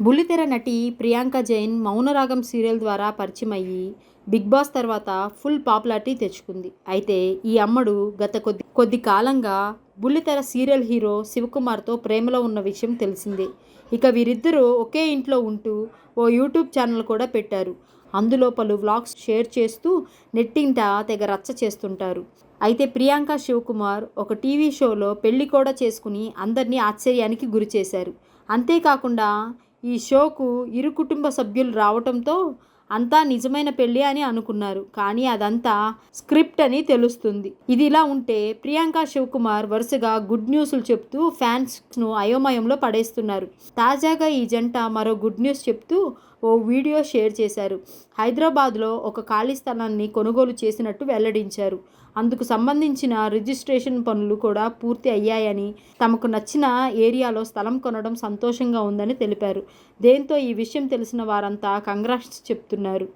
బుల్లితెర నటి ప్రియాంక జైన్ మౌనరాగం సీరియల్ ద్వారా పరిచయం అయ్యి బిగ్ బాస్ తర్వాత ఫుల్ పాపులారిటీ తెచ్చుకుంది. అయితే ఈ అమ్మడు గత కొద్ది కొద్ది కాలంగా బుల్లితెర సీరియల్ హీరో శివకుమార్తో ప్రేమలో ఉన్న విషయం తెలిసిందే. ఇక వీరిద్దరూ ఒకే ఇంట్లో ఉంటూ ఓ యూట్యూబ్ ఛానల్ కూడా పెట్టారు. అందులో పలు వ్లాగ్స్ షేర్ చేస్తూ నెట్టింట తెగ రచ్చ చేస్తుంటారు. అయితే ప్రియాంక శివకుమార్ ఒక టీవీ షోలో పెళ్ళి కూడా చేసుకుని అందరినీ ఆశ్చర్యానికి గురి చేశారు అంతేకాకుండా ఈ షోకు ఇరు కుటుంబ సభ్యులు రావటంతో అంతా నిజమైన పెళ్ళి అని అనుకున్నారు. కానీ అదంతా స్క్రిప్ట్ అని తెలుస్తుంది. ఇది ఇలా ఉంటే ప్రియాంక శివకుమార్ వరుసగా గుడ్ న్యూస్లు చెప్తూ ఫ్యాన్స్ను అయోమయంలో పడేస్తున్నారు. తాజాగా ఈ జంట మరో గుడ్ న్యూస్ చెప్తూ ఓ వీడియో షేర్ చేశారు. హైదరాబాద్లో ఒక ఖాళీ స్థలాన్ని కొనుగోలు చేసినట్టు వెల్లడించారు. అందుకు సంబంధించిన రిజిస్ట్రేషన్ పనులు కూడా పూర్తి అయ్యాయని తమకు నచ్చిన ఏరియాలో స్థలం కొనడం సంతోషంగా ఉందని తెలిపారు. దేంతో ఈ విషయం తెలిసిన వారంతా కంగ్రాట్స్ చెప్తున్నారు.